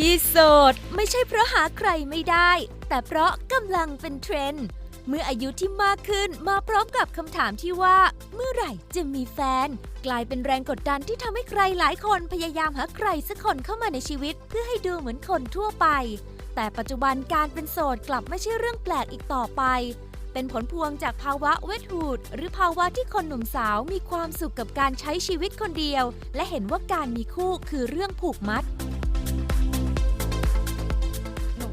ที่โสดไม่ใช่เพราะหาใครไม่ได้ แต่เพราะกำลังเป็นเทรนด์เมื่ออายุที่มากขึ้นมาพร้อมกับคำถามที่ว่า เมื่อไหร่จะมีแฟน กลายเป็นแรงกดดันที่ทำให้ใครหลายคนพยายามหาใครสักคนเข้ามาในชีวิต เพื่อให้ดูเหมือนคนทั่วไป แต่ปัจจุบันการเป็นโสดกลับไม่ใช่เรื่องแปลกอีกต่อไป เป็นผลพวงจากภาวะเวทฮูดหรือภาวะที่คนหนุ่มสาวมีความสุขกับการใช้ชีวิตคนเดียว และเห็นว่าการมีคู่คือเรื่องผูกมัด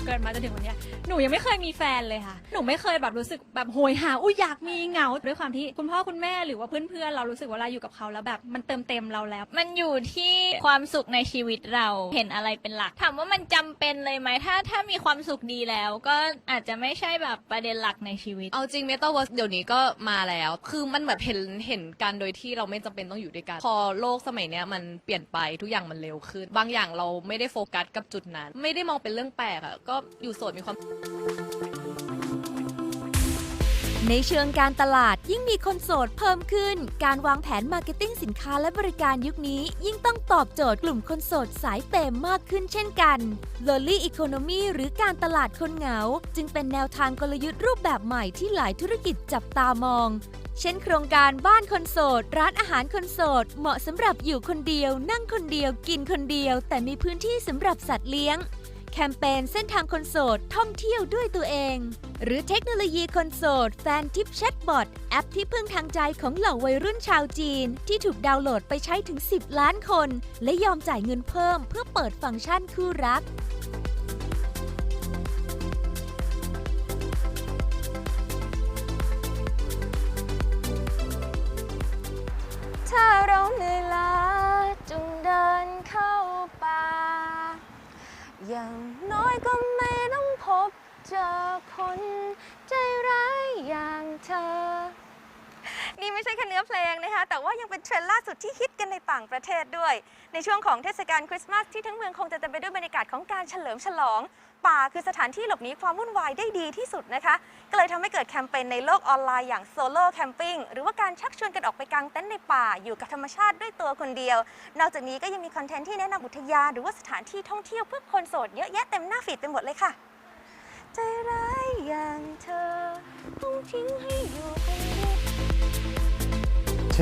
เกิดมาจนถึงวันเนี้ยหนูยังไม่เคยมีแฟนเลยค่ะ หนูไม่เคยแบบรู้สึกแบบโหยหาอุ้ยอยากมีเหงาด้วยความที่คุณพ่อคุณแม่หรือว่าเพื่อนๆเรารู้สึกว่าเราอยู่กับเขาแล้วแบบมันเติมเต็มเราแล้ว มันอยู่ที่ความสุขในชีวิตเราเห็นอะไรเป็นหลักถามว่ามันจำเป็นเลยไหมถ้าถ้ามีความสุขดีแล้ว ก็อาจจะไม่ใช่แบบประเด็นหลักในชีวิต เอาจริงเมตาเวิร์สเดี๋ยวนี้ก็มาแล้ว คือมันแบบเห็นเห็นกันโดยที่เราไม่จำเป็นต้องอยู่ด้วยกัน พอโลกสมัยเนี้ยมันเปลี่ยนไปทุกอย่างมันเร็วขึ้น บางอย่างเราไม่ได้โฟกัสกับจุดนั้น ไม่ได้มองเป็นเรื่องแปลกอะก็อยู่โสดมีความ ในเชิงการตลาดยิ่งมีคนโสดเพิ่มขึ้น การวางแผนมาร์เก็ตติ้งสินค้าและบริการยุคนี้ยิ่งต้องตอบโจทย์กลุ่มคนโสดสายเปย์มากขึ้นเช่นกัน Lonely Economy หรือการตลาดคนเหงา จึงเป็นแนวทางกลยุทธ์รูปแบบใหม่ที่หลายธุรกิจจับตามอง เช่นโครงการบ้านคนโสด ร้านอาหารคนโสด เหมาะสำหรับอยู่คนเดียว นั่งคนเดียว กินคนเดียว แต่มีพื้นที่สำหรับสัตว์เลี้ยง แคมเปญเส้นทางคนโสดท่องเที่ยวด้วยตัวเอง หรือเทคโนโลยีคนโสด แฟนทิปแชทบอทแอปที่พึ่งทางใจของเหล่าวัยรุ่นชาวจีน ที่ถูกดาวน์โหลดไปใช้ถึง 10 ล้านคน และยอมจ่ายเงินเพิ่มเพื่อเปิดฟังก์ชันคู่รักถ้าเราเหนื่อ อย่างน้อยก็ไม่ต้องพบเจอคนใจร้ายอย่างเธอ นี่ไม่ใช่แค่เนื้อเพลงนะคะ แต่ว่ายังเป็นเทรนด์ล่าสุดที่ฮิตกันในต่างประเทศด้วย ในช่วงของเทศกาลคริสต์มาสที่ทั้งเมืองคงจะเต็มไปด้วยบรรยากาศของการเฉลิมฉลอง ป่าคือสถานที่หลบหนีความวุ่นวายได้ดีที่สุดนะคะ ก็เลยทำให้เกิดแคมเปญในโลกออนไลน์อย่างโซโล่แคมปิ้งหรือว่าการชักชวนกันออกไปกางเต็นท์ในป่าอยู่กับธรรมชาติด้วยตัวคนเดียว นอกจากนี้ก็ยังมีคอนเทนต์ที่แนะนำอุทยานหรือว่าสถานที่ท่องเที่ยวเพื่อคนโสดเยอะแยะเต็มหน้าฟีดไปหมดเลยค่ะใจร้ายอย่างเธอต้องทิ้งให้อยู่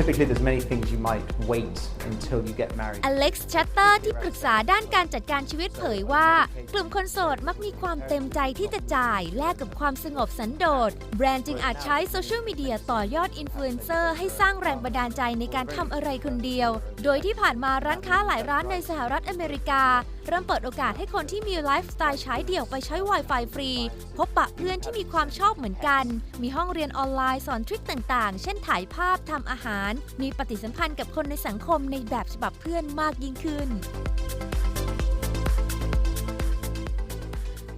Typically, there's many things you might wait until you get married. อเล็กซ์ชัตเตอร์ที่ปรึกษาด้านการจัดการชีวิตเผยว่า กลุ่มคนโสดมักมีความเต็มใจที่จะจ่าย แลกกับความสงบสันโดษ แบรนด์จึงอาจใช้โซเชียลมีเดียต่อยอดอินฟลูเอนเซอร์ให้สร้างแรงบันดาลใจในการทำอะไรคนเดียว โดยที่ผ่านมาร้านค้าหลายร้านในสหรัฐอเมริกาเริ่มเปิดโอกาสให้คนที่มีไลฟ์สไตล์ใช้เดี่ยวไปใช้ Wi-Fi ฟรี พบปะเพื่อนที่มีความชอบเหมือนกัน มีห้องเรียนออนไลน์สอนทริคต่างๆ เช่นถ่ายภาพทำอาหาร มีปฏิสัมพันธ์กับคนในสังคมในแบบฉบับเพื่อนมากยิ่งขึ้น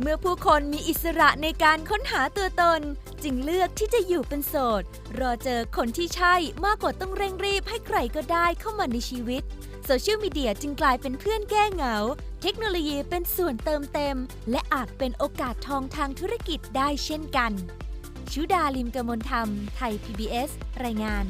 เมื่อผู้คนมีอิสระในการค้นหาตัวตน จึงเลือกที่จะอยู่เป็นโสด รอเจอคนที่ใช่มากกว่าต้องเร่งรีบให้ใครก็ได้เข้ามาในชีวิต โซเชียลมีเดียจึงกลายเป็นเพื่อนแก้เหงา เทคโนโลยีเป็นส่วนเติมเต็ม และอาจเป็นโอกาสทองทางธุรกิจได้เช่นกัน ชุดาลิมกมลธรรม ไทย PBS รายงาน